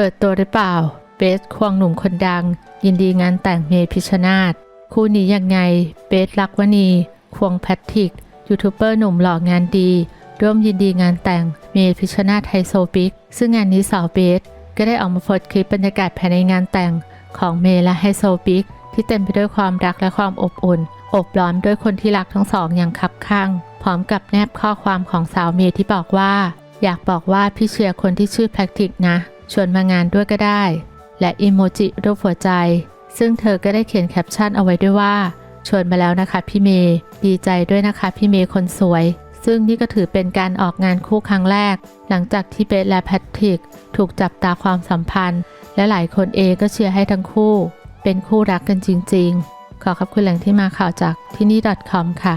เปิดตัวหรือเปล่า เบสควงหนุ่มคนดัง ยินดีงานแต่งเมพิชนาธคู่นี้ยังไง เบสลักวณี ควงแพทริก ยูทูบเบอร์หนุ่มหล่องานดี ร่วมยินดีงานแต่งเมพิชนาธไฮโซปิก ซึ่งงานนี้สาวเบส ก็ได้ออกมาโพสคลิปบรรยากาศภายในงานแต่งของเมและไฮโซปิก ที่เต็มไปด้วยความรักและความอบอุ่น อบล้อมด้วยคนที่รักทั้งสองอย่างคับข้าง พร้อมกับแนบข้อความของสาวเมที่บอกว่า อยากบอกว่าพี่เชียร์คนที่ชื่อแพทริกนะ ชวนมางานด้วยก็ได้ และอิโมจิรูปหัวใจ ซึ่งเธอก็ได้เขียนแคปชั่นเอาไว้ด้วยว่า ชวนมาแล้วนะคะพี่เมย์ดีใจด้วยนะคะพี่เมย์คนสวย ซึ่งนี่ก็ถือเป็นการออกงานคู่ครั้งแรก หลังจากที่เบสและแพทริกถูกจับตาความสัมพันธ์ และหลายคนเองก็เชียร์ให้ทั้งคู่ เป็นคู่รักกันจริง ๆ ขอขอบคุณแหล่งที่มาข่าวจากที่นี่ .com ค่ะ